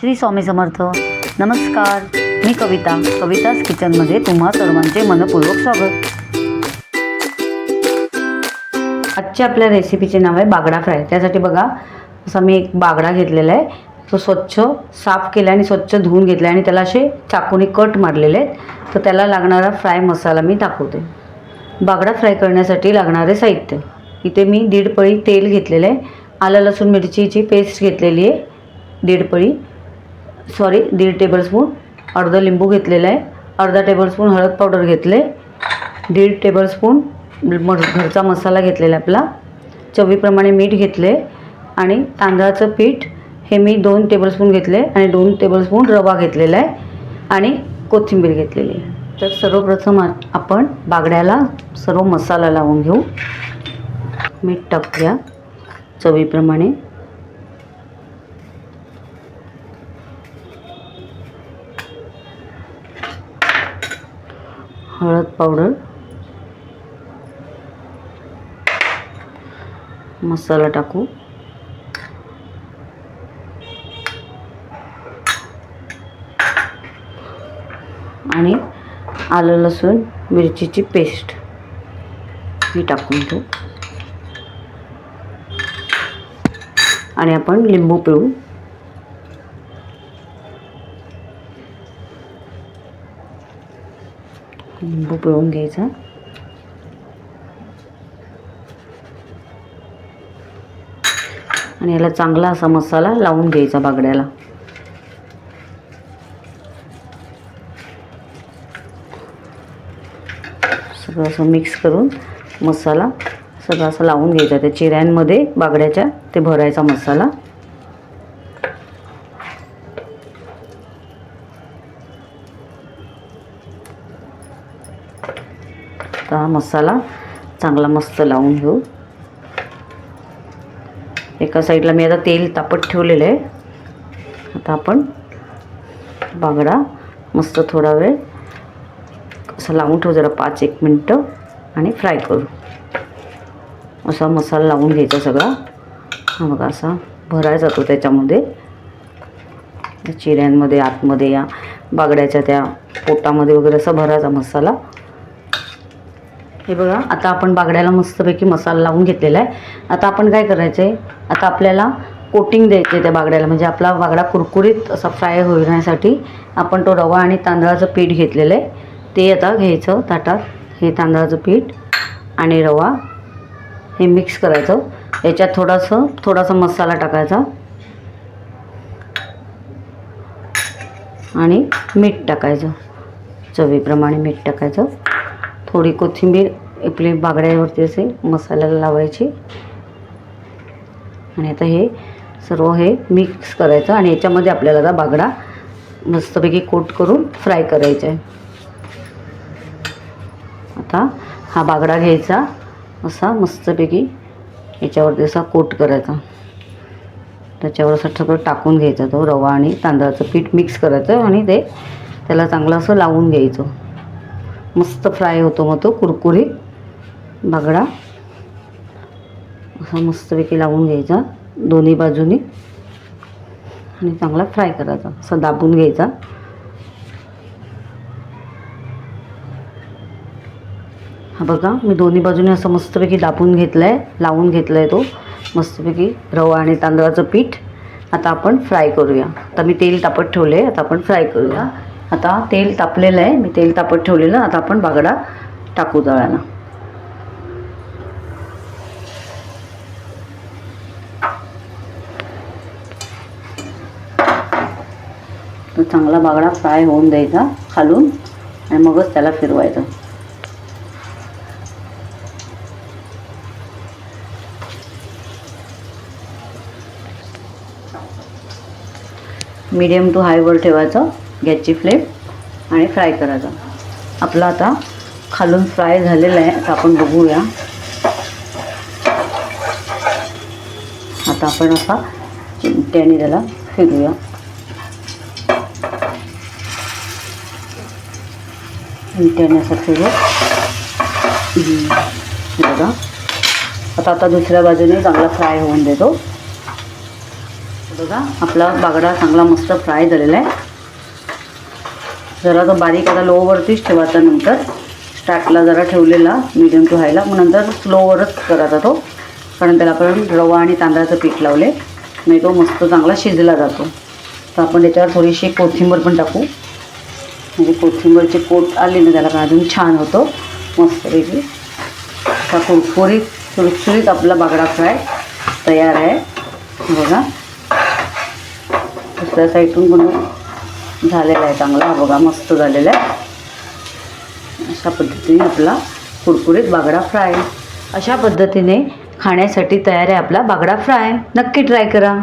श्री स्वामी समर्थ. नमस्कार. मी कविता. कविताच किचनमध्ये तुम्हा सर्वांचे मनपूर्वक स्वागत. आजच्या आपल्या रेसिपीचे नाव आहे बागडा फ्राय. त्यासाठी बघा असा मी एक बागडा घेतलेला आहे. तो स्वच्छ साफ केला आणि स्वच्छ धुवून घेतला आणि त्याला असे चाकूने कट मारलेले आहेत. तर त्याला लागणारा फ्राय मसाला मी दाखवते. बागडा फ्राय करण्यासाठी लागणारे साहित्य. इथे मी दीड पळी तेल घेतलेलं आहे. आलं लसूण मिरचीची पेस्ट घेतलेली आहे. दीड पळी. सॉरी दीड टेबलस्पून अर्धा लिंबू घेतलेला आहे. अर्धा टेबलस्पून हळद पावडर घेतले. दीड टेबलस्पून म घरचा मसाला घेतलेला आहे आपला. चवीप्रमाणे मीठ घेतले. आणि तांदळाचं पीठ हे मी दोन टेबलस्पून घेतले आणि दोन टेबलस्पून रवा घेतलेला आहे. आणि कोथिंबीर घेतलेली आहे. तर सर्वप्रथम आपण बागड्याला सर्व मसाला लावून घेऊ. मीठ टाकूया. चवीप्रमाणे. हळद पावडर मसाला टाकू. आणि आलं लसूण मिरचीची पेस्ट ही टाकून घेऊ आणि आपण लिंबू पिळू. लिंबू पिळून घ्यायचा आणि याला चांगला असा मसाला लावून घ्यायचा बागड्याला. सगळं असं मिक्स करून मसाला सगळं असं लावून घ्यायचा. त्या चिऱ्यांमध्ये बागड्याच्या ते भरायचा मसाला. आता हा मसाला चांगला मस्त लावून घेऊ. एका साईडला मी आता तेल तापत ठेवलेलं आहे. आता आपण बागडा मस्त थोडा वेळ असं लावून ठेवू जरा पाच एक मिनटं आणि फ्राय करू. असा मसाला लावून घ्यायचा सगळा. हा बघा असा भरायचा तो त्याच्यामध्ये. चिऱ्यांमध्ये आतमध्ये या बागड्याच्या त्या पोटामध्ये वगैरे असा भरायचा मसाला. हे बघा आता आपण बागड्याला मस्तपैकी मसाला लावून घेतलेला आहे. आता आपण काय करायचं आहे आता आपल्याला कोटिंग द्यायचं आहे त्या बागड्याला म्हणजे आपला बागडा कुरकुरीत असा फ्राय होण्यासाठी आपण तो रवा आणि तांदळाचं पीठ घेतलेलं आहे. ते आता घ्यायचं ताटात हे तांदळाचं पीठ आणि रवा हे मिक्स करायचं. याच्यात थोडंसं थोडासा मसाला टाकायचा आणि मीठ टाकायचं. चवीप्रमाणे मीठ टाकायचं. थोडी कोथिंबीर आपली बागड्यावरती असे मसाल्याला लावायची. आणि आता हे सर्व हे मिक्स करायचं आणि याच्यामध्ये आपल्याला आता बागडा मस्तपैकी कोट करून फ्राय करायचा आहे. आता हा बागडा घ्यायचा असा मस्तपैकी याच्यावरती असा कोट करायचा. त्याच्यावर असं सगळं टाकून घ्यायचा तो रवा आणि तांदळाचं पीठ मिक्स करायचं आणि ते त्याला चांगलं असं लावून घ्यायचं. मस्त फ्राय होतो मग तो कुरकुरीत बागडा. असा मस्तपैकी लावून घ्यायचा दोन्ही बाजूनी. आणि चांगला फ्राय करायचा असा दाबून घ्यायचा. हा बघा मी दोन्ही बाजूने असं मस्तपैकी दाबून घेतलं आहे लावून घेतलं आहे तो. मस्तपैकी रवा आणि तांदळाचं पीठ. आता आपण फ्राय करूया. आता मी तेल तापत ठेवले आता आपण फ्राय करूया. आता तेल तापलेलं आहे. मी तेल तापत ठेवलेलं. आता आपण बागडा टाकू तळाला तो चांगला बागडा फ्राय होऊन द्यायचा खालून आणि मगच त्याला फिरवायचं. मीडियम टू हायवर ठेवायचं. गॅसची फ्लेम आणि फ्राय करायचा. आपला आता खालून फ्राय झालेला आहे आता आपण बघूया. आता आपण असा चिमट्याने त्याला फिरूया चिमट्याने असं फिरू बघा. आता आता दुसऱ्या बाजूने चांगला फ्राय होऊन देतो. बघा आपला बागडा चांगला मस्त फ्राय झालेला आहे. जरा तो बारीक आता लोवरतीच ठेवायचा नंतर. स्टार्टला जरा ठेवलेला मिडियम टू हायला मग नंतर स्लोवरच करायचा तो. कारण त्याला आपण रवा आणि तांदळाचं पीठ लावले. म्हणजे तो मस्त चांगला शिजला जातो. तर आपण त्याच्यावर थोडीशी कोथिंबीर पण टाकू. म्हणजे कोथिंबीरची कोट आली ना त्याला अजून छान होतो. मस्तपैकी. हा कुरकुरीत सुरसुरीत आपला बागडा फ्राय तयार आहे. बघा. दुसऱ्या साईडून पण झालेला आहे चांगला. हा बघा मस्त झालेला आहे. अशा पद्धतीने आपला कुरकुरीत बागडा फ्राय. अशा पद्धतीने खाण्यासाठी तयार आहे आपला बागडा फ्राय. नक्की ट्राय करा.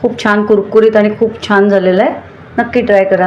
खूप छान कुरकुरीत आणि खूप छान झालेला आहे. नक्की ट्राय करा.